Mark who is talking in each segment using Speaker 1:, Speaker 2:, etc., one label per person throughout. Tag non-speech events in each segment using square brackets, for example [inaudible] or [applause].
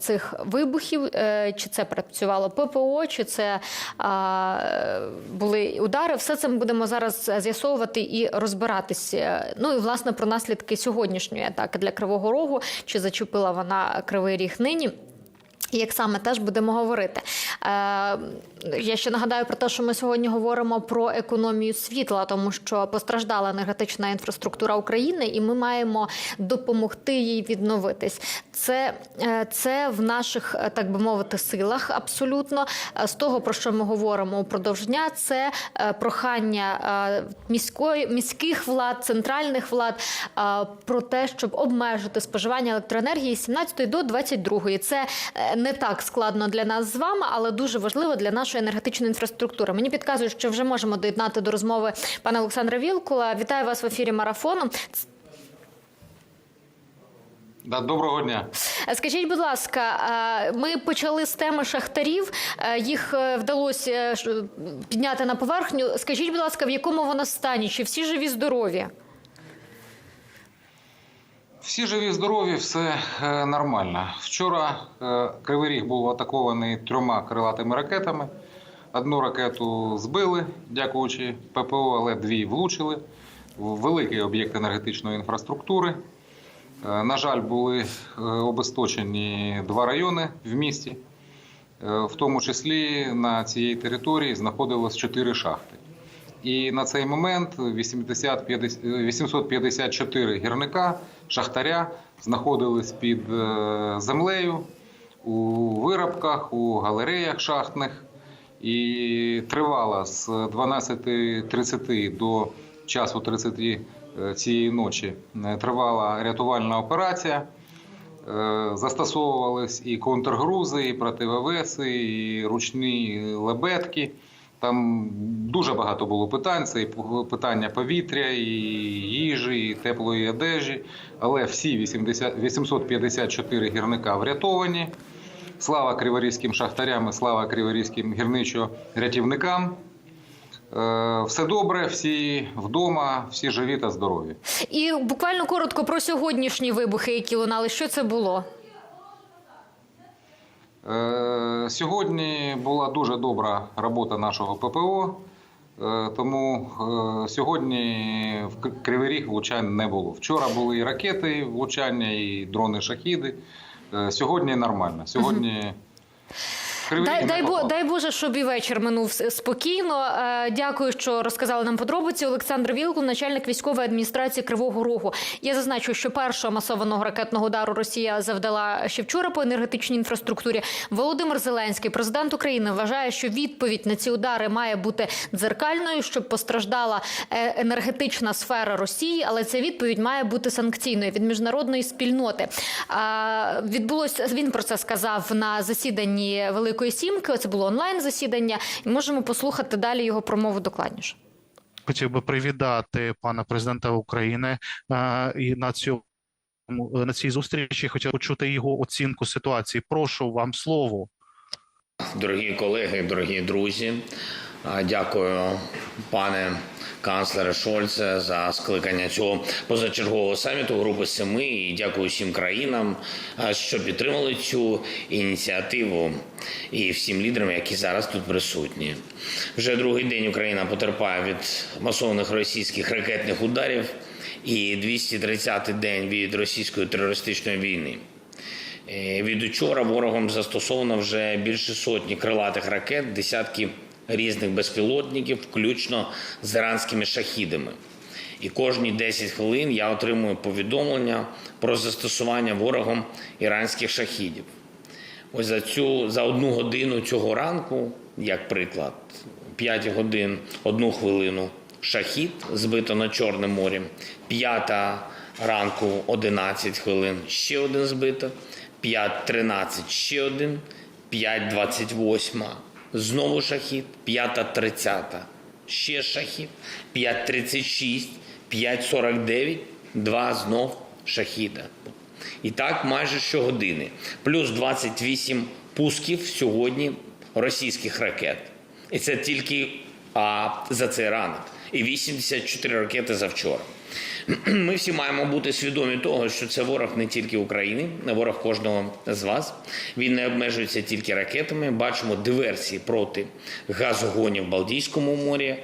Speaker 1: Цих вибухів, е, чи це працювало ППО, чи це е, були удари, все це ми будемо зараз з'ясовувати і розбиратися. Ну і власне про наслідки сьогоднішньої атаки для Кривого Рогу, чи зачепила вона Кривий Ріг нині. Як саме теж будемо говорити. Е, я ще нагадаю про те, що ми сьогодні говоримо про економію світла, тому що постраждала енергетична інфраструктура України, і ми маємо допомогти їй відновитись. Це, е, це в наших, е, так би мовити, силах абсолютно. Е, З того, про що ми говоримо упродовж дня, це прохання міської, міських влад, центральних влад про те, щоб обмежити споживання електроенергії з 17 до 22. Це не так складно для нас з вами, але дуже важливо для нашої енергетичної інфраструктури. Мені підказують, що вже можемо доєднати до розмови пана Олександра Вілкула. Вітаю вас в ефірі марафону.
Speaker 2: Да, доброго дня.
Speaker 1: Скажіть, будь ласка, ми почали з теми шахтарів. Їх е, вдалося е, підняти на поверхню. Скажіть, будь ласка, в якому вона стані? Чи всі живі здорові?
Speaker 2: Всі живі, здорові, все е, нормально. Вчора е, Кривий Ріг був атакований трьома крилатими ракетами. Одну ракету збили, дякуючи ППО, але дві влучили великий об'єкт енергетичної інфраструктури. Е, На жаль, були обесточені два райони в місті. В тому числі на цій території знаходилось чотири шахти. І на цей момент 80, 50, 854 гірника, шахтаря знаходились під е, землею у виробках, у галереях шахтних. І тривала з 12.30 до часу 30 е, цієї ночі е, тривала рятувальна операція. Застосовувались і контргрузи, і противовеси, і ручні лебедки. Там дуже багато було питань. Це і питання повітря, і їжі, і теплої одежі. Але всі 80, 854 гірника врятовані. Слава криворізьким шахтарям і слава криворізьким гірничо-рятівникам. Е, Все добре, всі вдома, всі живі та здорові.
Speaker 1: І буквально коротко про сьогоднішні вибухи, які лунали. Що це було?
Speaker 2: Е, Сьогодні була дуже добра робота нашого ППО, е, тому е, сьогодні в Кривий Ріг влучань не було. Вчора були і ракети влучання, і дрони шахіди. Е, Сьогодні нормально. Сьогодні
Speaker 1: Дай, дай, бо, дай Боже, щоб і вечір минув спокійно. Е, Дякую, що розказали нам подробиці. Олександр Вілкул, начальник військової адміністрації Кривого Рогу. Я зазначу, що першого масованого ракетного удару Росія завдала ще вчора по енергетичній інфраструктурі. Володимир Зеленський, президент України, вважає, що відповідь на ці удари має бути дзеркальною, щоб постраждала е, енергетична сфера Росії, але ця відповідь має бути санкційною від міжнародної спільноти. А, Відбулося він про це сказав на засіданні Великої Сімки. Це було онлайн засідання. І можемо послухати далі його промову докладніше.
Speaker 3: хотів би привітати пана президента України а, і на цьому на цій зустрічі хотів почути його оцінку ситуації. Прошу вам слово.
Speaker 4: Дорогі колеги, дорогі друзі, дякую, пане канцлере Шольце, за скликання цього позачергового саміту Групи Семи. І дякую всім країнам, що підтримали цю ініціативу, і всім лідерам, які зараз тут присутні. Вже другий день Україна потерпає від масованих російських ракетних ударів і 230-й день від російської терористичної війни. Е, Від учора ворогом застосовано вже більше сотні крилатих ракет, десятки різних безпілотників, включно з іранськими шахідами. І кожні 10 хвилин я отримую повідомлення про застосування ворогом іранських шахідів. Ось за цю за одну годину цього ранку, як приклад, 5 годин, одну хвилину шахід збито над Чорним морем, п'ята ранку 11 хвилин, ще один збито, 5.13 ще один, 5.28 знову шахід, 5.30 ще шахід, 5.36, 5.49, два знов шахіда. І так майже щогодини. Плюс 28 пусків сьогодні російських ракет. І це тільки а, за цей ранок. І 84 ракети завчора. [clears throat] Ми всі маємо бути свідомі того, що це ворог не тільки України, а ворог кожного з вас. Він не обмежується тільки ракетами. Бачимо диверсії проти газогонів в Балтійському морі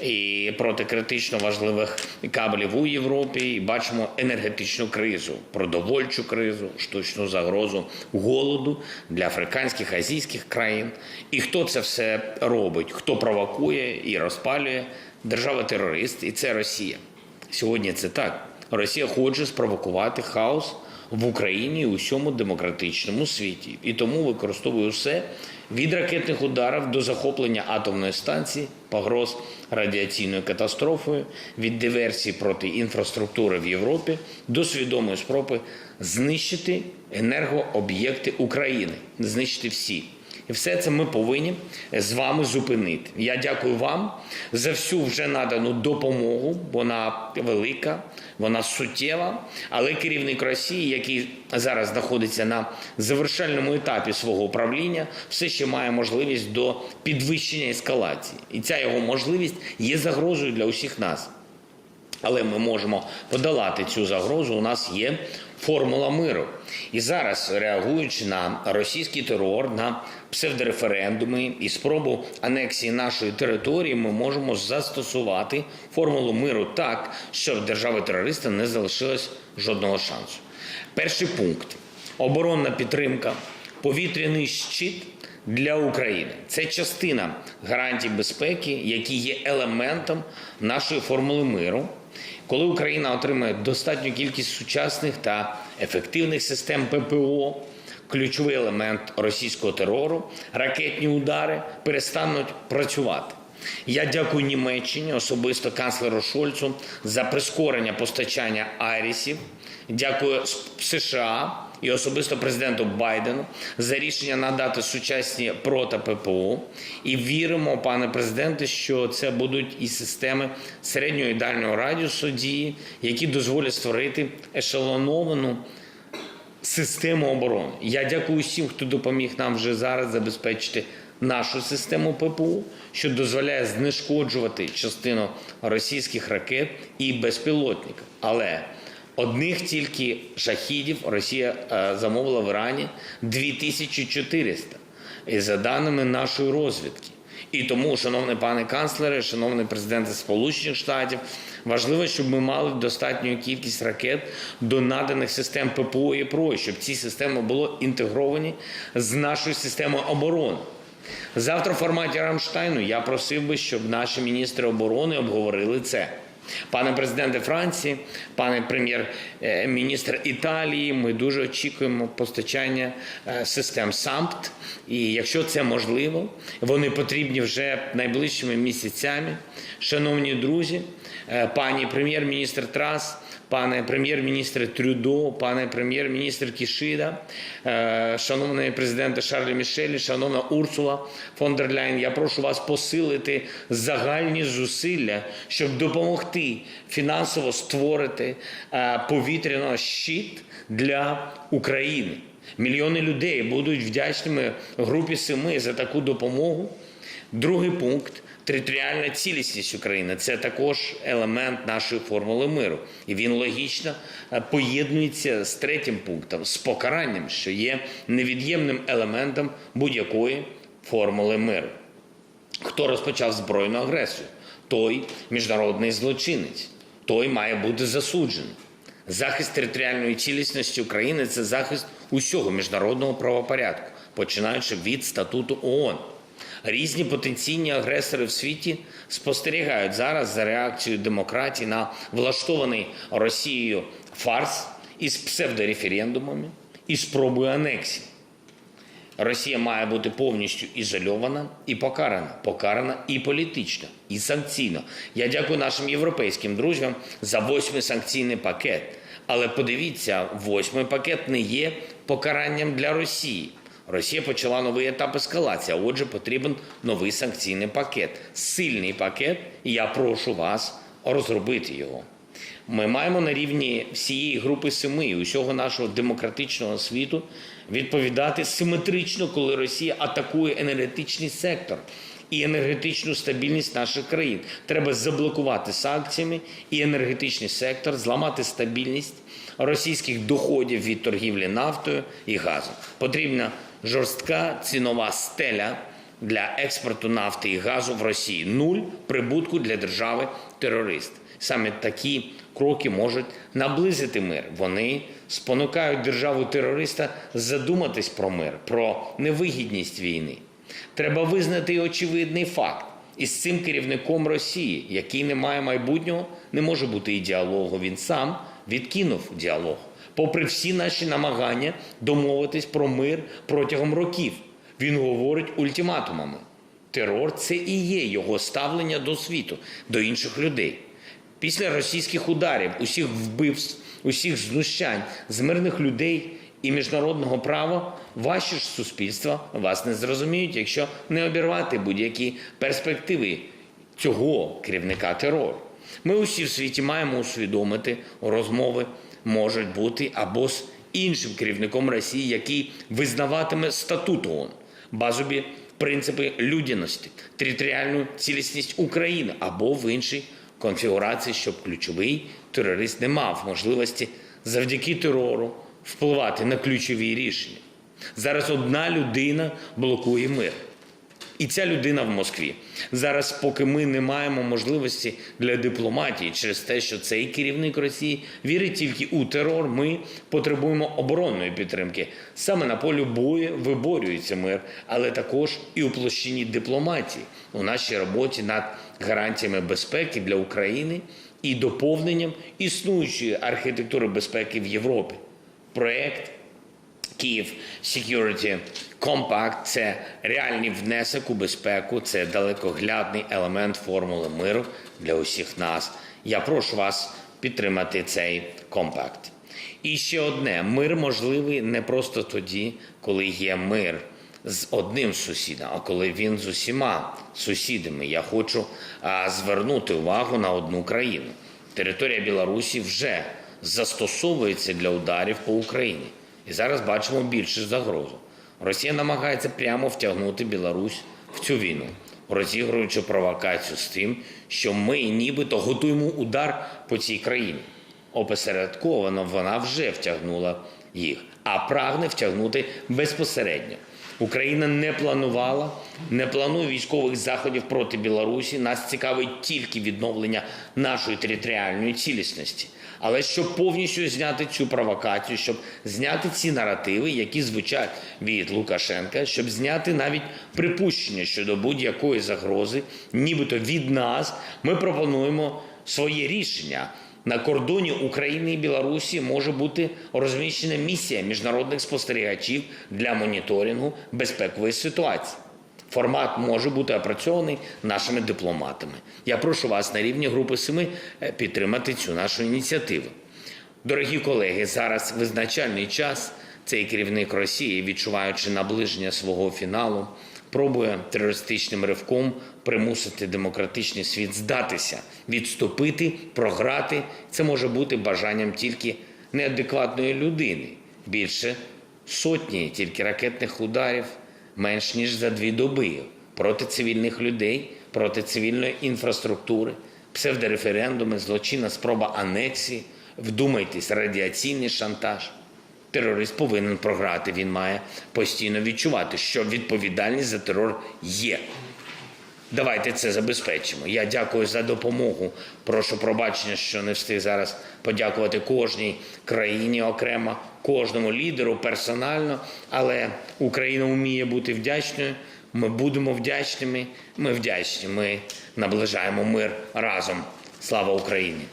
Speaker 4: і проти критично важливих кабелів у Європі. І бачимо енергетичну кризу, продовольчу кризу, штучну загрозу голоду для африканських, азійських країн. І хто це все робить? Хто провокує і розпалює? Держава-терорист, і це Росія. Сьогодні це так. Росія хоче спровокувати хаос в Україні і у всьому демократичному світі. І тому використовує все від ракетних ударів до захоплення атомної станції, погроз радіаційною катастрофою, від диверсії проти інфраструктури в Європі до свідомої спроби знищити енергооб'єкти України, знищити всі. І все це ми повинні з вами зупинити. Я дякую вам за всю вже надану допомогу. Вона велика, вона суттєва. Але керівник Росії, який зараз знаходиться на завершальному етапі свого управління, все ще має можливість до підвищення ескалації. І ця його можливість є загрозою для усіх нас. Але ми можемо подолати цю загрозу. У нас є формула миру. І зараз, реагуючи на російський терор, на псевдореферендуми і спробу анексії нашої території, ми можемо застосувати формулу миру так, щоб держави-терориста не залишилось жодного шансу. Перший пункт оборонна підтримка, повітряний щит для України. Це частина гарантій безпеки, які є елементом нашої формули миру. Коли Україна отримає достатню кількість сучасних та ефективних систем ППО, ключовий елемент російського терору, ракетні удари перестануть працювати. Я дякую Німеччині, особисто канцлеру Шольцу, за прискорення постачання Айрісів. Дякую США і особисто президенту Байдену за рішення надати сучасні прота ППО. І віримо, пане президенте, що це будуть і системи середнього і дальнього радіусу дії, які дозволять створити ешелоновану систему оборони. Я дякую всім, хто допоміг нам вже зараз забезпечити нашу систему ППО, що дозволяє знешкоджувати частину російських ракет і безпілотників. Але одних тільки шахідів Росія е, замовила в Ірані 2400. І за даними нашої розвідки. І тому, шановний пане канцлере, шановний президенте Сполучених Штатів, важливо, щоб ми мали достатню кількість ракет до наданих систем ППО і ПРО, щоб ці системи були інтегровані з нашою системою оборони. Завтра в форматі Рамштайну я просив би, щоб наші міністри оборони обговорили це. Пане президенте Франції, пане прем'єр-міністр Італії, ми дуже очікуємо постачання е, систем САМПТ. І якщо це можливо, вони потрібні вже найближчими місяцями. Шановні друзі, е, пані прем'єр-міністр Трас, пане прем'єр-міністр Трюдо, пане прем'єр-міністр Кішида, е, шановний президенте Шарлі Мішелі, шановна Урсула фон дер Ляйн, я прошу вас посилити загальні зусилля, щоб допомогти фінансово створити е, повітряний щит для України. Мільйони людей будуть вдячними групі семи за таку допомогу. Другий пункт територіальна цілісність України це також елемент нашої формули миру, і він логічно е, поєднується з третім пунктом з покаранням, що є невід'ємним елементом будь-якої формули миру. Хто розпочав збройну агресію? Той міжнародний злочинець, той має бути засуджений. Захист територіальної цілісності України це захист усього міжнародного правопорядку, починаючи від статуту ООН. Різні потенційні агресори в світі спостерігають зараз за реакцією демократії на влаштований Росією фарс із псевдореферендумами і спробою анексії. Росія має бути повністю ізольована і покарана, покарана і політично, і санкційно. Я дякую нашим європейським друзям за восьмий санкційний пакет. Але подивіться, восьмий пакет не є покаранням для Росії. Росія почала новий етап ескалації. а Отже, потрібен новий санкційний пакет, сильний пакет. І я прошу вас розробити його. Ми маємо на рівні всієї групи семи і усього нашого демократичного світу відповідати симетрично, коли Росія атакує енергетичний сектор і енергетичну стабільність наших країн. Треба заблокувати санкціями і енергетичний сектор, зламати стабільність російських доходів від торгівлі нафтою і газом. Потрібна жорстка цінова стеля для експорту нафти і газу в Росії. Нуль прибутку для держави терорист. Саме такі кроки можуть наблизити мир. Вони спонукають державу терориста задуматись про мир, про невигідність війни. Треба визнати очевидний факт. Із цим керівником Росії, який не має майбутнього, не може бути і діалогу. Він сам відкинув діалог, попри всі наші намагання домовитись про мир протягом років. Він говорить ультиматумами. Терор це і є його ставлення до світу, до інших людей. Після російських ударів, усіх вбивств, усіх знущань з мирних людей і міжнародного права, ваші ж суспільства вас не зрозуміють, якщо не обірвати будь-які перспективи цього керівника терору. Ми усі в світі маємо усвідомити, розмови можуть бути або з іншим керівником Росії, який визнаватиме статут ООН, базові принципи людяності, територіальну цілісність України або в іншій конфігурації, щоб ключовий терорист не мав можливості завдяки терору впливати на ключові рішення. Зараз одна людина блокує мир. І ця людина в Москві. Зараз, поки ми не маємо можливості для дипломатії через те, що цей керівник Росії вірить тільки у терор, ми потребуємо оборонної підтримки. Саме на полі бою виборюється мир, але також і у площині дипломатії у нашій роботі над гарантіями безпеки для України і доповненням існуючої архітектури безпеки в Європі. Проект Київ Security Compact – це реальний внесок у безпеку, це далекоглядний елемент формули миру для усіх нас. Я прошу вас підтримати цей компакт. І ще одне: мир можливий не просто тоді, коли є мир з одним сусідом, а коли він з усіма сусідами. Я хочу звернути увагу на одну країну. Територія Білорусі вже застосовується для ударів по Україні. І зараз бачимо більшу загрозу. Росія намагається прямо втягнути Білорусь в цю війну, розігруючи провокацію з тим, що ми нібито готуємо удар по цій країні. Опосередковано вона вже втягнула їх, а прагне втягнути безпосередньо. Україна не планувала, не планує військових заходів проти Білорусі. Нас цікавить тільки відновлення нашої територіальної цілісності. Але щоб повністю зняти цю провокацію, щоб зняти ці наративи, які звучать від Лукашенка, щоб зняти навіть припущення щодо будь-якої загрози, нібито від нас, ми пропонуємо своє рішення. На кордоні України і Білорусі може бути розміщена місія міжнародних спостерігачів для моніторингу безпекової ситуації. Формат може бути опрацьований нашими дипломатами. Я прошу вас на рівні Групи Семи е, підтримати цю нашу ініціативу. Дорогі колеги, зараз визначальний час. Цей керівник Росії, відчуваючи наближення свого фіналу, пробує терористичним ривком примусити демократичний світ здатися, відступити, програти. Це може бути бажанням тільки неадекватної людини. Більше сотні тільки ракетних ударів менш ніж за дві доби проти цивільних людей, проти цивільної інфраструктури, псевдореферендуми, злочинна спроба анексії. Вдумайтесь, радіаційний шантаж. Терорист повинен програти. Він має постійно відчувати, що відповідальність за терор є. Давайте це забезпечимо. Я дякую за допомогу. Прошу пробачення, що не встиг зараз подякувати кожній країні окремо, кожному лідеру персонально. Але Україна вміє бути вдячною. Ми будемо вдячними. Ми вдячні. Ми наближаємо мир разом. Слава Україні!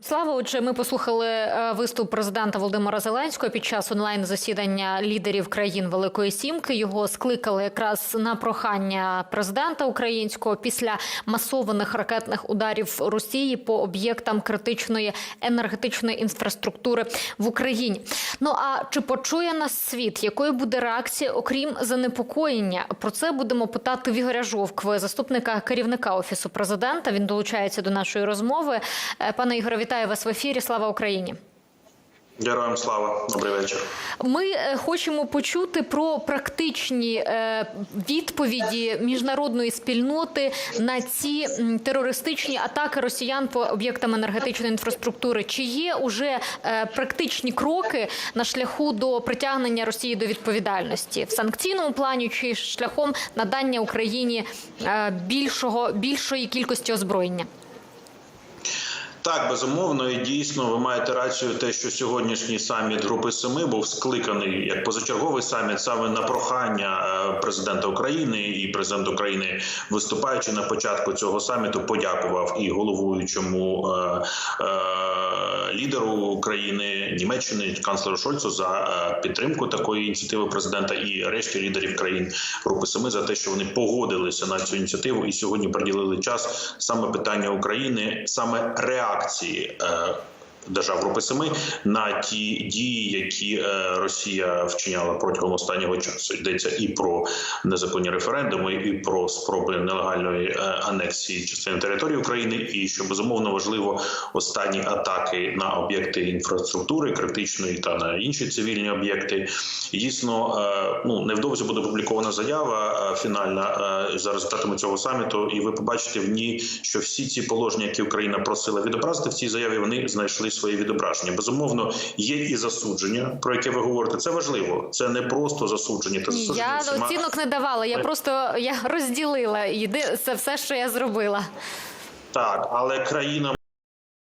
Speaker 1: Слава, отже, ми послухали е, виступ президента Володимира Зеленського під час онлайн засідання лідерів країн Великої Сімки. Його скликали якраз на прохання президента українського після масованих ракетних ударів Росії по об'єктам критичної енергетичної інфраструктури в Україні. Ну а чи почує нас світ? Якою буде реакція, окрім занепокоєння? Про це будемо питати в Ігоря Жовкви, заступника керівника офісу президента. Він долучається до нашої розмови. Е, Пане Ігоре, вітаю вас в ефірі. Слава Україні.
Speaker 5: Героям слава, добрий вечір.
Speaker 1: Ми е, хочемо почути про практичні е, відповіді міжнародної спільноти на ці терористичні атаки росіян по об'єктам енергетичної інфраструктури. Чи є уже е, практичні кроки на шляху до притягнення Росії до відповідальності в санкційному плані чи шляхом надання Україні більшого більшої кількості озброєння?
Speaker 5: Так, безумовно, і дійсно ви маєте рацію, те, що сьогоднішній саміт Групи Семи був скликаний як позачерговий саміт саме на прохання е, президента України, і президент України, виступаючи на початку цього саміту, подякував і головуючому е, е, лідеру України Німеччини канцлеру Шольцу за е, підтримку такої ініціативи президента і решті лідерів країн Групи Семи за те, що вони погодилися на цю ініціативу і сьогодні приділили час саме питання України, саме реакції. Е, Держав Групи Семи на ті дії, які е, Росія вчиняла протягом останнього часу. Йдеться і про незаконні референдуми, і про спроби нелегальної е, анексії частини території України. І що безумовно важливо, останні атаки на об'єкти інфраструктури критичної та на інші цивільні об'єкти. Дійсно, е, ну невдовзі буде опублікована заява фінальна за результатами цього саміту, і ви побачите в ній, що всі ці положення, які Україна просила відобразити в цій заяві, вони знайшли своє відображення. Безумовно, є і засудження, про яке ви говорите. Це важливо. Це не просто засудження,
Speaker 1: Та
Speaker 5: засудження.
Speaker 1: я
Speaker 5: всіма-
Speaker 1: оцінок не давала. Я просто я розділила. Єди це все, що я зробила.
Speaker 5: Так, але країна